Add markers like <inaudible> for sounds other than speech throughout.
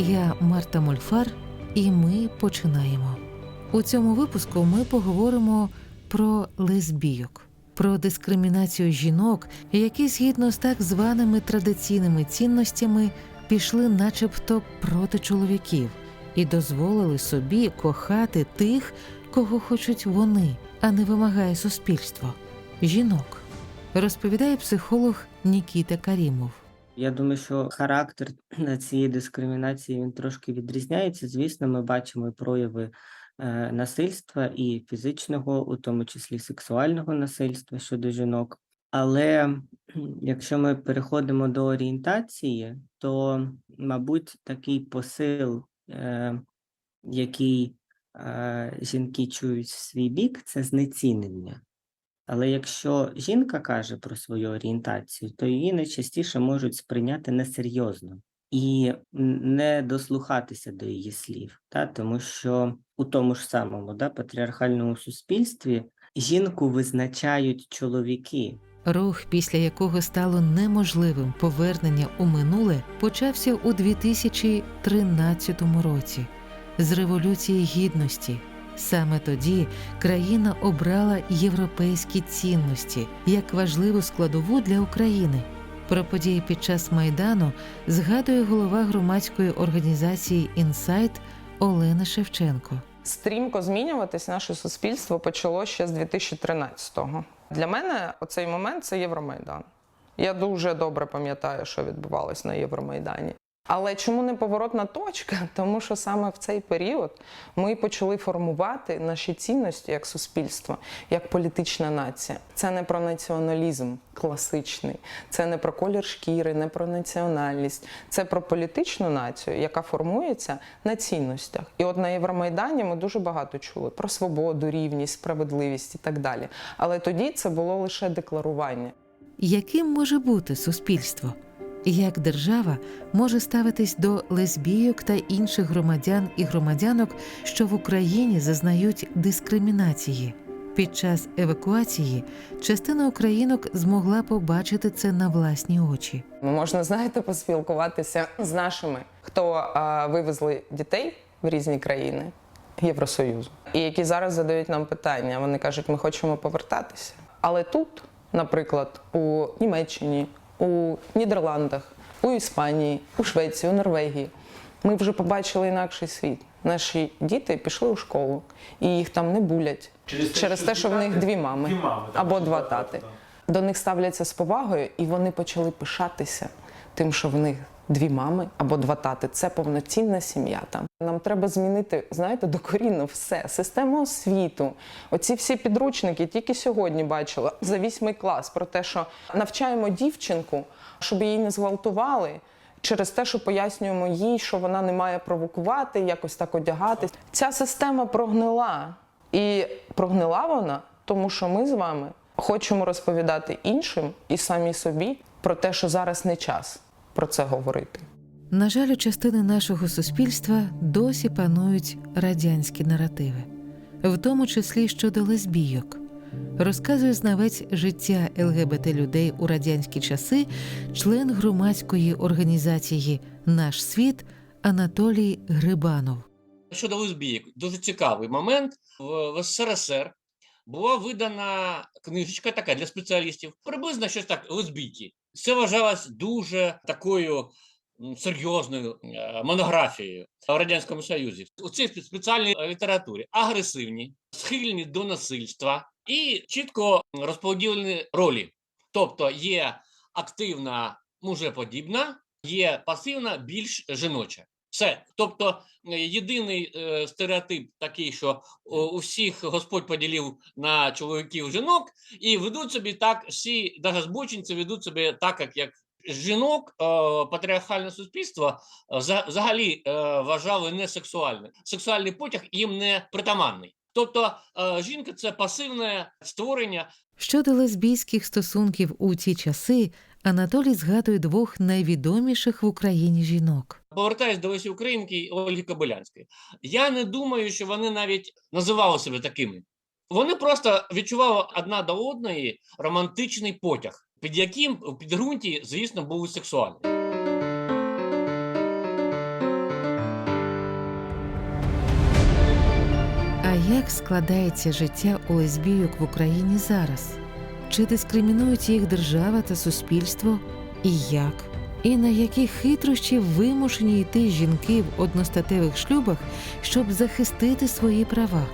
Я Марта Мольфар, і ми починаємо. У цьому випуску ми поговоримо про лесбійок, про дискримінацію жінок, які згідно з так званими традиційними цінностями пішли, начебто, проти чоловіків і дозволили собі кохати тих, кого хочуть вони, а не вимагає суспільство жінок, розповідає психолог Нікіта Карімов. Я думаю, що характер <clears throat> цієї дискримінації він трошки відрізняється. Звісно, ми бачимо прояви е, насильства і фізичного, у тому числі сексуального насильства щодо жінок. Але <clears throat> якщо ми переходимо до орієнтації, то, мабуть, такий посил, е, який е, жінки чують в свій бік, це знецінення. Але якщо жінка каже про свою орієнтацію, то її найчастіше можуть сприйняти несерйозно і не дослухатися до її слів, та? тому що у тому ж самому да, патріархальному суспільстві жінку визначають чоловіки. Рух, після якого стало неможливим повернення у минуле, почався у 2013 році з революції гідності. Саме тоді країна обрала європейські цінності як важливу складову для України. Про події під час майдану згадує голова громадської організації Інсайт Олена Шевченко. Стрімко змінюватись наше суспільство почало ще з 2013-го. Для мене оцей момент це Євромайдан. Я дуже добре пам'ятаю, що відбувалось на Євромайдані. Але чому не поворотна точка? <laughs> Тому що саме в цей період ми почали формувати наші цінності як суспільство, як політична нація. Це не про націоналізм класичний, це не про колір шкіри, не про національність. Це про політичну націю, яка формується на цінностях. І от на Євромайдані ми дуже багато чули про свободу, рівність, справедливість і так далі. Але тоді це було лише декларування. Яким може бути суспільство? Як держава може ставитись до лесбійок та інших громадян і громадянок, що в Україні зазнають дискримінації? Під час евакуації частина українок змогла побачити це на власні очі. Можна, знаєте, поспілкуватися з нашими, хто а, вивезли дітей в різні країни Євросоюзу, і які зараз задають нам питання. Вони кажуть, ми хочемо повертатися. Але тут, наприклад, у Німеччині, у Нідерландах, у Іспанії, у Швеції, у Норвегії, ми вже побачили інакший світ. Наші діти пішли у школу, і їх там не булять через, те, що в них дві мами, Дві мами, так, або два тати. До них ставляться з повагою, і вони почали пишатися тим, що в них дві мами або два тати. Це повноцінна сім'я там. Нам треба змінити, знаєте, докорінно все. Систему освіту. Оці всі підручники тільки сьогодні бачила за вісьмий клас про те, що навчаємо дівчинку, щоб її не зґвалтували. Через те, що пояснюємо їй, що вона не має провокувати, якось так одягатись. Ця система прогнила. І прогнила вона, тому що ми з вами хочемо розповідати іншим і самі собі про те, що зараз не час про це говорити. На жаль, у частини нашого суспільства досі панують радянські наративи. в тому числі щодо лесбійок. Розказує знавець життя ЛГБТ людей у радянські часи, член громадської організації Наш світ Анатолій Грибанов. Щодо лесбійок, дуже цікавий момент. В, в СРСР була видана книжечка така для спеціалістів, приблизно щось так лесбійки. Це вважалось дуже такою серйозною е, монографією в Радянському Союзі. У цій спеціальній літературі агресивні, схильні до насильства і чітко розподілені ролі. Тобто є активна мужеподібна, є пасивна більш жіноча. Все. Тобто е, єдиний е, стереотип такий, що у всіх Господь поділив на чоловіків жінок, і ведуть собі так, всі навіть збочинці ведуть собі так, як, як жінок е, патріархальне суспільство е, вза- взагалі е, вважали несексуальним. Сексуальний потяг їм не притаманний. Тобто е, жінка це пасивне створення, Щодо лесбійських стосунків у ті часи, Анатолій згадує двох найвідоміших в Україні жінок. Повертаюсь до Лесі Українки і Ольги Кобилянської. Я не думаю, що вони навіть називали себе такими. Вони просто відчували одна до одної романтичний потяг, під яким в підґрунті, звісно, був сексуальний. А як складається життя у лесбійок в Україні зараз? Чи дискримінують їх держава та суспільство? І як? І на які хитрощі вимушені йти жінки в одностатевих шлюбах, щоб захистити свої права?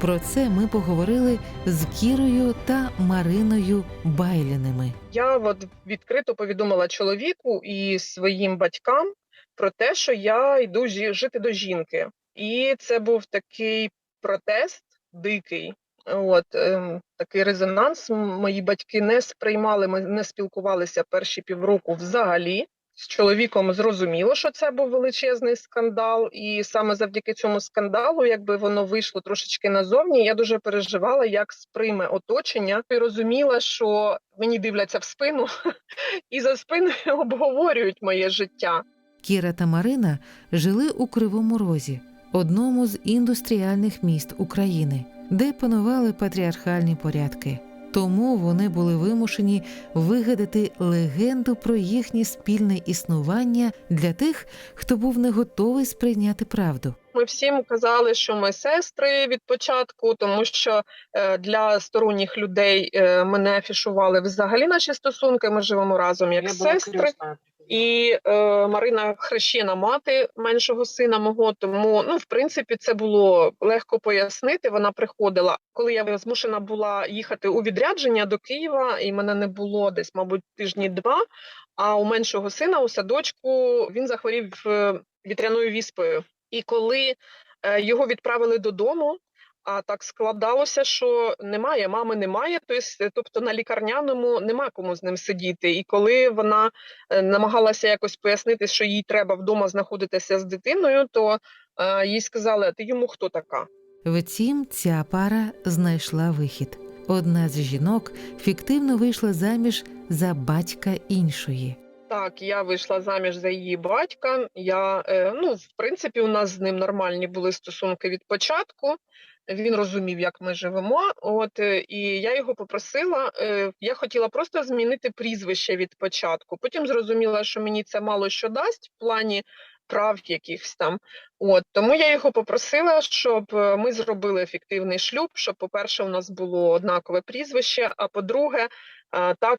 Про це ми поговорили з Кірою та Мариною Байліними. Я от відкрито повідомила чоловіку і своїм батькам про те, що я йду жити до жінки. І це був такий протест дикий. От ем, такий резонанс. Мої батьки не сприймали, ми не спілкувалися перші півроку взагалі. З чоловіком зрозуміло, що це був величезний скандал, і саме завдяки цьому скандалу, якби воно вийшло трошечки назовні, я дуже переживала, як сприйме оточення, і розуміла, що мені дивляться в спину, <laughs> і за спиною <laughs> обговорюють моє життя. Кіра та Марина жили у Кривому Розі, одному з індустріальних міст України, де панували патріархальні порядки. Тому вони були вимушені вигадати легенду про їхнє спільне існування для тих, хто був не готовий сприйняти правду. Ми всім казали, що ми сестри від початку, тому що е, для сторонніх людей е, ми не афішували взагалі наші стосунки. Ми живемо разом як сестри. І е, Марина хрещена мати меншого сина мого. Тому ну, в принципі, це було легко пояснити. Вона приходила, коли я змушена була їхати у відрядження до Києва, і мене не було десь, мабуть, тижні два. А у меншого сина у садочку він захворів е, вітряною віспою. І коли е, його відправили додому. А так складалося, що немає, мами немає, тобто, тобто на лікарняному нема кому з ним сидіти. І коли вона е, намагалася якось пояснити, що їй треба вдома знаходитися з дитиною, то е, їй сказали: ти йому хто така? Втім, ця пара знайшла вихід. Одна з жінок фіктивно вийшла заміж за батька іншої. Так, я вийшла заміж за її батька. Я е, ну, в принципі, у нас з ним нормальні були стосунки від початку. Він розумів, як ми живемо. От е, і я його попросила. е, Я хотіла просто змінити прізвище від початку. Потім зрозуміла, що мені це мало що дасть в плані прав якихось там. От тому я його попросила, щоб ми зробили ефективний шлюб. Щоб, по-перше, у нас було однакове прізвище. А по-друге, так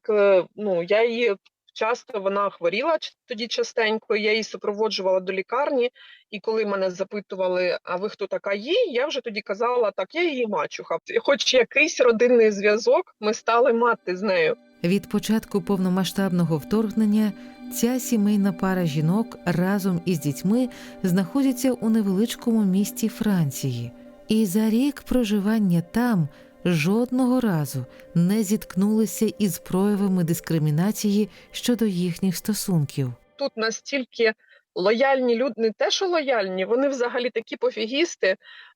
ну я її часто вона хворіла тоді частенько. Я її супроводжувала до лікарні. І коли мене запитували, а ви хто така є, я вже тоді казала, так, я її мачуха. Хоч якийсь родинний зв'язок, ми стали мати з нею. Від початку повномасштабного вторгнення ця сімейна пара жінок разом із дітьми знаходяться у невеличкому місті Франції, і за рік проживання там жодного разу не зіткнулися із проявами дискримінації щодо їхніх стосунків. Тут настільки лояльні люди, не те, що лояльні, вони взагалі такі пофігісти,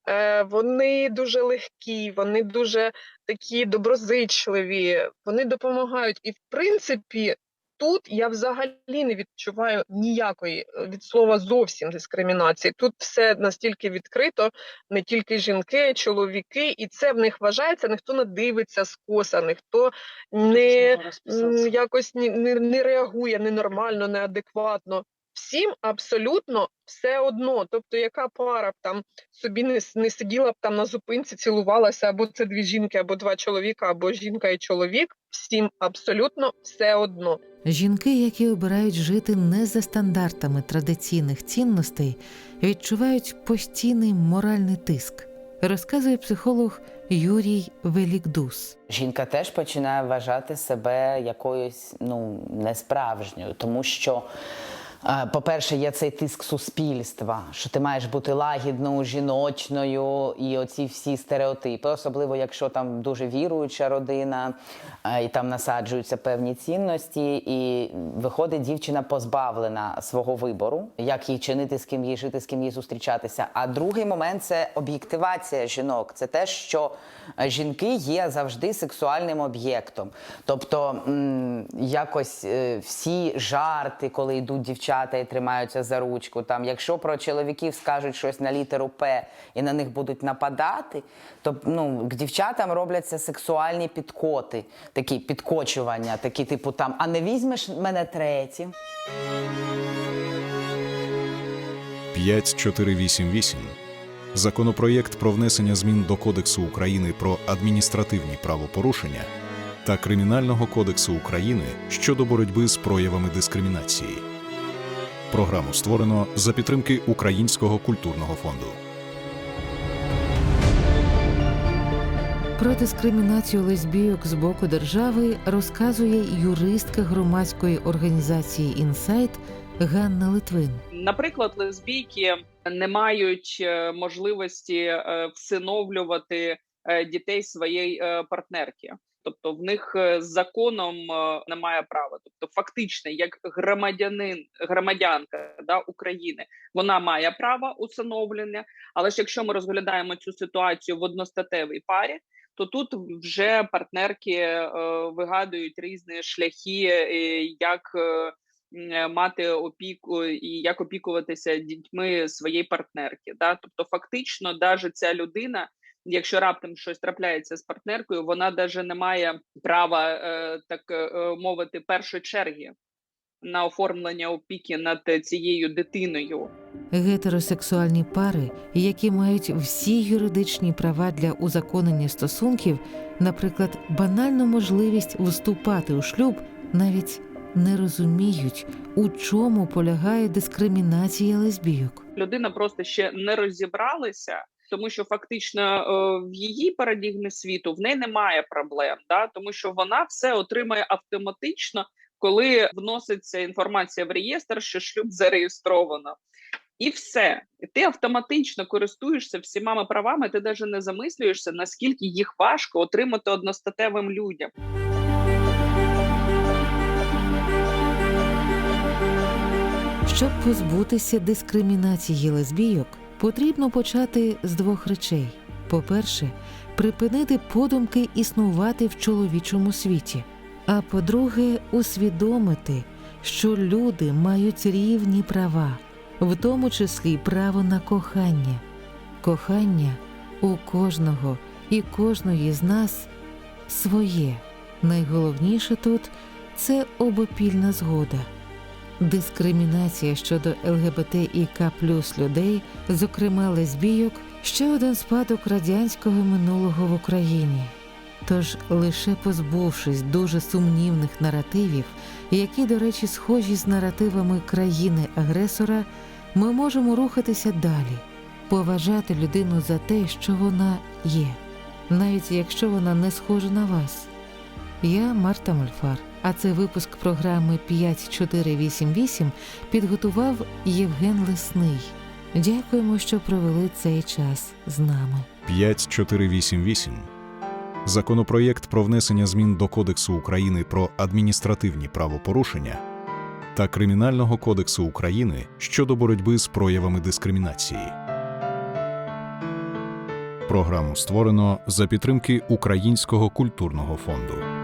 е, вони дуже легкі, вони дуже такі доброзичливі, вони допомагають. І в принципі, тут я взагалі не відчуваю ніякої е, від слова зовсім дискримінації. Тут все настільки відкрито, не тільки жінки, чоловіки, і це в них вважається, ніхто не дивиться скоса, ніхто не якось не, не, не реагує ненормально, неадекватно. Всім абсолютно все одно. Тобто, яка пара б там собі не, не сиділа б там на зупинці, цілувалася, або це дві жінки, або два чоловіка, або жінка і чоловік. Всім абсолютно все одно. Жінки, які обирають жити не за стандартами традиційних цінностей, відчувають постійний моральний тиск, розказує психолог Юрій Велікдус. Жінка теж починає вважати себе якоюсь ну несправжньою, тому що. По-перше, є цей тиск суспільства, що ти маєш бути лагідною, жіночною, і оці всі стереотипи, особливо якщо там дуже віруюча родина, і там насаджуються певні цінності, і виходить дівчина позбавлена свого вибору, як їй чинити, з ким їй жити, з ким їй зустрічатися. А другий момент це об'єктивація жінок. Це те, що е, жінки є завжди сексуальним об'єктом. Тобто якось е, всі жарти, коли йдуть дівчата і тримаються за ручку. Там, якщо про чоловіків скажуть щось на літеру П і на них будуть нападати, то ну, к дівчатам робляться сексуальні підкоти, такі підкочування, такі, типу там, а не візьмеш мене третім. 5488 законопроєкт про внесення змін до Кодексу України про адміністративні правопорушення та Кримінального кодексу України щодо боротьби з проявами дискримінації. Програму створено за підтримки Українського культурного фонду. Про дискримінацію лесбійок з боку держави розказує юристка громадської організації Інсайт Ганна Литвин. Наприклад, лесбійки не мають е, можливості е, всиновлювати е, дітей своєї партнерки. Тобто в них е, з законом е, немає права. Тобто, фактично, як громадянин, громадянка да, України, вона має право усиновлення. Але ж якщо ми розглядаємо цю ситуацію в одностатевій парі, то тут вже партнерки е, вигадують різні шляхи, е, як е, мати опіку і як опікуватися дітьми своєї партнерки. Да? Тобто, фактично, навіть ця людина, якщо раптом щось трапляється з партнеркою, вона навіть не має права, е, так е, мовити, першої черги на оформлення опіки над цією дитиною. Гетеросексуальні пари, які мають всі юридичні права для узаконення стосунків, наприклад, банальну можливість вступати у шлюб, навіть не розуміють, у чому полягає дискримінація лесбійок. людина просто ще не розібралася, тому що фактично е, в її парадігмі світу в неї немає проблем, да? тому що вона все отримає автоматично, коли вноситься інформація в реєстр, що шлюб зареєстровано. І все, ти автоматично користуєшся всіма правами, ти навіть не замислюєшся, наскільки їх важко отримати одностатевим людям. Щоб позбутися дискримінації лесбійок, потрібно почати з двох речей: по-перше, припинити подумки існувати в чоловічому світі. А по-друге, усвідомити, що люди мають рівні права, в тому числі право на кохання. Кохання у кожного і кожної з нас своє. Найголовніше тут це обопільна згода. Дискримінація щодо ЛГБТ і К людей, зокрема лесбійок, ще один спадок радянського минулого в Україні. Тож, лише позбувшись дуже сумнівних наративів, які, до речі, схожі з наративами країни-агресора, ми можемо рухатися далі, поважати людину за те, що вона є, навіть якщо вона не схожа на вас. Я Марта Мольфар, а це випуск програми 5488 підготував Євген Лесний. Дякуємо, що провели цей час з нами. 5488 законопроєкт про внесення змін до Кодексу України про адміністративні правопорушення та Кримінального кодексу України щодо боротьби з проявами дискримінації. Програму створено за підтримки Українського культурного фонду.